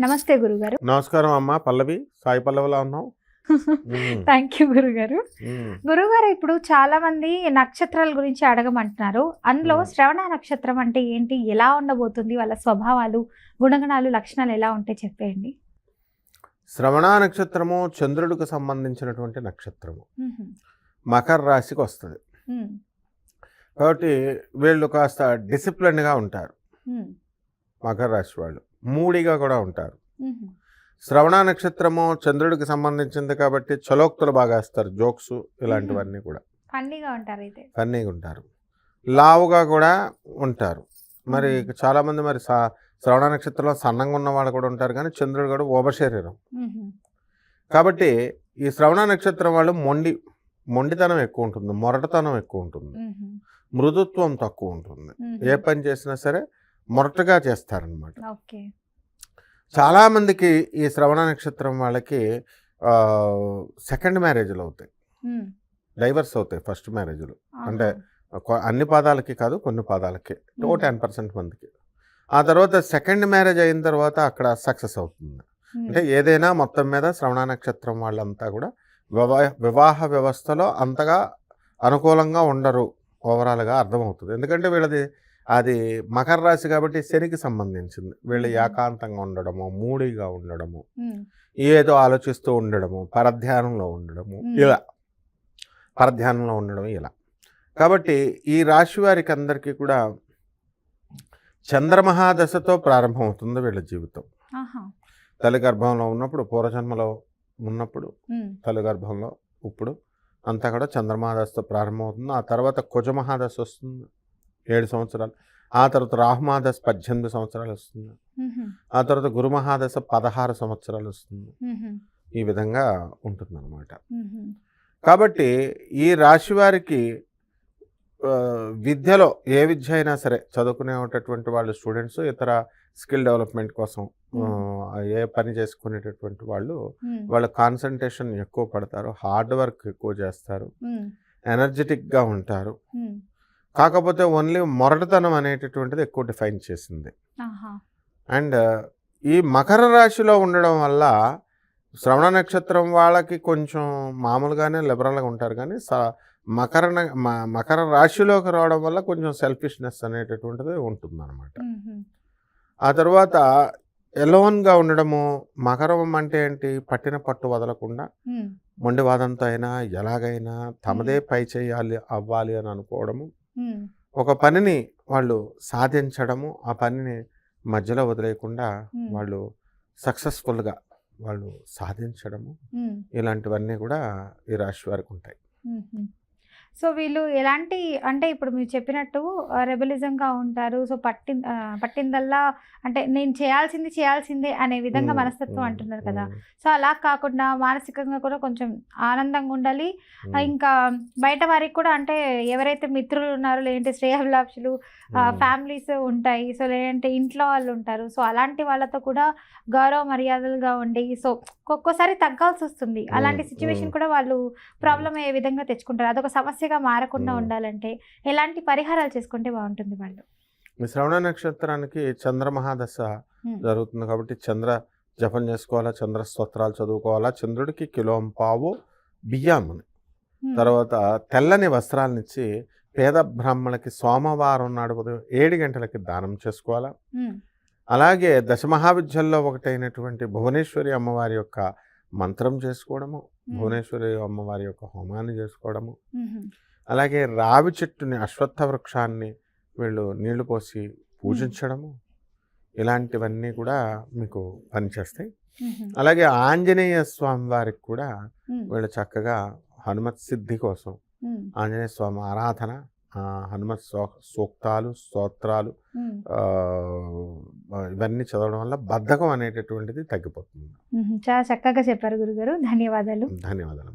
నమస్తే గురుగారు. నమస్కారం అమ్మా పల్లవి సాయి పల్లవిలా ఉన్నావు? ఉమ్, థ్యాంక్ యూ గురుగారు. గురుగారు ఇప్పుడు చాలా మంది నక్షత్రాల గురించి అడగమంటున్నారు. అందులో. శ్రవణ నక్షత్రం అంటే ఏంటి? ఎలా ఉండబోతుంది? వాళ్ళ స్వభావాలు గుణగణాలు లక్షణాలు ఎలా ఉంటాయి చెప్పేయండి. శ్రవణ నక్షత్రము చంద్రుడికి సంబంధించినటువంటి నక్షత్రము. మకర రాశికి వస్తుంది. కాబట్టి వీళ్ళు కాస్త డిసిప్లిన్గా ఉంటారు. మకర రాశి వాళ్ళు. మూడిగా కూడా ఉంటారు. శ్రవణ నక్షత్రము చంద్రుడికి సంబంధించింది కాబట్టి చలోక్తులు బాగా వేస్తారు జోక్స్ ఇలాంటివన్నీ కూడా. ఫన్నీగా ఉంటారు అయితే. ఫన్నీగా ఉంటారు. లావుగా కూడా ఉంటారు. మరి చాలామంది మరి సా శ్రవణ నక్షత్రంలో సన్నంగా ఉన్న వాళ్ళు కూడా ఉంటారు కానీ చంద్రుడు కూడా ఓబ శరీరం మ్మ్. కాబట్టి ఈ శ్రవణ నక్షత్రం వాళ్ళు మొండి మొండితనం ఎక్కువ ఉంటుంది మొరటతనం ఎక్కువ ఉంటుంది. మృదుత్వం తక్కువ ఉంటుంది. ఏ పని చేసినా సరే మొరటగా చేస్తారనమాట చాలామందికి ఈ శ్రవణ నక్షత్రం వాళ్ళకి సెకండ్ మ్యారేజ్లు అవుతాయి. డైవర్స్ అవుతాయి ఫస్ట్ మ్యారేజ్లు. అంటే అన్ని పాదాలకి కాదు కొన్ని పాదాలకి. మ్మ్. టెన్ పర్సెంట్ మందికి. ఆ తర్వాత సెకండ్ మ్యారేజ్ అయిన తర్వాత అక్కడ సక్సెస్ అవుతుంది. అంటే ఏదైనా మొత్తం మీద శ్రవణ నక్షత్రం వాళ్ళంతా కూడా వివాహ వ్యవస్థలో అంతగా అనుకూలంగా ఉండరు. ఓవరాల్గా అర్థమవుతుంది. ఎందుకంటే వీళ్ళది అది మకర రాశి కాబట్టి శనికి సంబంధించింది వీళ్ళు. ఏకాంతంగా ఉండడము మూడిగా ఉండడము. ఏదో ఆలోచిస్తూ ఉండడము పరధ్యానంలో ఉండడము. ఇలా పరధ్యానంలో ఉండడం ఇలా కాబట్టి ఈ రాశి వారికి అందరికీ కూడా చంద్రమహాదశతో ప్రారంభమవుతుంది వీళ్ళ జీవితం. తల్లి గర్భంలో ఉన్నప్పుడు పూర్వజన్మలో ఉన్నప్పుడు. తల్లి గర్భంలో ఇప్పుడు అంతా కూడా చంద్రమహాదశతో ప్రారంభమవుతుంది ఆ తర్వాత కుజమహాదశ వస్తుంది ఏడు సంవత్సరాలు ఆ తర్వాత రాహుమహాదశ పద్దెనిమిది సంవత్సరాలు వస్తుంది. ఆ తర్వాత గురుమహాదశ పదహారు సంవత్సరాలు వస్తుంది. ఈ విధంగా ఉంటుందన్నమాట మ్మ్. కాబట్టి ఈ రాశి వారికి విద్యలో ఏ విద్య అయినా సరే చదువుకునేటటువంటి వాళ్ళు స్టూడెంట్స్ ఇతర స్కిల్ డెవలప్మెంట్ కోసం ఏ పని చేసుకునేటటువంటి వాళ్ళు. వాళ్ళ కాన్సన్ట్రేషన్ ఎక్కువ పడతారు హార్డ్ వర్క్ ఎక్కువ చేస్తారు. ఎనర్జెటిక్గా ఉంటారు. కాకపోతే ఓన్లీ మొరటతనం అనేటటువంటిది ఎక్కువ డిఫైన్ చేసింది. అండ్ ఈ మకర రాశిలో ఉండడం వల్ల శ్రవణ నక్షత్రం వాళ్ళకి కొంచెం మామూలుగానే లిబరల్గా ఉంటారు కానీ మకర మకర రాశిలోకి రావడం వల్ల కొంచెం సెల్ఫిష్నెస్ అనేటటువంటిది ఉంటుందన్నమాట. ఆ తర్వాత ఎలోన్గా ఉండడము మకరం అంటే ఏంటి పట్టిన పట్టు వదలకుండా. మొండివాదంతో అయినా ఎలాగైనా తమదే పై చేయాలి అవ్వాలి అని అనుకోవడము. ఒక పనిని వాళ్ళు సాధించడము ఆ పనిని మధ్యలో వదిలేయకుండా. వాళ్ళు సక్సెస్ఫుల్గా వాళ్ళు సాధించడము. ఇలాంటివన్నీ కూడా ఈ రాశి వారికి ఉంటాయి. సో వీళ్ళు ఎలాంటి అంటే ఇప్పుడు మీరు చెప్పినట్టు రెబలిజంగా ఉంటారు సో పట్టి పట్టిందల్లా అంటే నేను చేయాల్సింది చేయాల్సిందే అనే విధంగా. మనస్తత్వం. అంటున్నారు కదా. సో అలా కాకుండా మానసికంగా కూడా కొంచెం ఆనందంగా ఉండాలి. ఇంకా బయట వారికి కూడా అంటే ఎవరైతే మిత్రులు ఉన్నారో లేదంటే శ్రేయాభిలాషులు మ్మ్. ఫ్యామిలీస్ ఉంటాయి సో లేదంటే ఇంట్లో వాళ్ళు ఉంటారు సో అలాంటి వాళ్ళతో కూడా గౌరవ మర్యాదలుగా ఉండి సో ఒక్కోసారి తగ్గాల్సి వస్తుంది అలాంటి. సిచ్యువేషన్. కూడా వాళ్ళు ప్రాబ్లం ఏ విధంగా తెచ్చుకుంటారు అదొక సమస్యగా మారకుండా. ఉండాలంటే ఎలాంటి పరిహారాలు చేసుకుంటే బాగుంటుంది వాళ్ళు శ్రవణ నక్షత్రానికి చంద్రమహాదశ. జరుగుతుంది కాబట్టి చంద్ర జపం చేసుకోవాలా చంద్ర స్తోత్రాలు చదువుకోవాలా చంద్రుడికి కిలోం పావు మ్మ్. తర్వాత తెల్లని వస్త్రాలనిచ్చి పేద బ్రాహ్మణులకి సోమవారం నాడు ఉదయం ఏడు గంటలకి దానం చేసుకోవాలా. అలాగే దశమహావిద్యల్లో ఒకటైనటువంటి భువనేశ్వరి అమ్మవారి యొక్క మంత్రం చేసుకోవడము. భువనేశ్వరి అమ్మవారి యొక్క హోమాన్ని చేసుకోవడము. అలాగే రావి చెట్టుని అశ్వత్థ వృక్షాన్ని వీళ్ళు నీళ్ళు పోసి పూజించడము ఇలాంటివన్నీ కూడా మీకు పనిచేస్తాయి. అలాగే ఆంజనేయ స్వామి వారికి కూడా. వీళ్ళు చక్కగా హనుమత్ సిద్ధి కోసం. ఆంజనేయ స్వామి ఆరాధన హనుమత్ సో సూక్తాలు స్తోత్రాలు ఇవన్నీ చదవడం వల్ల బద్ధకం అనేటటువంటిది తగ్గిపోతుంది. చాలా చక్కగా చెప్పారు గురుగారు. ధన్యవాదాలు. ధన్యవాదాలు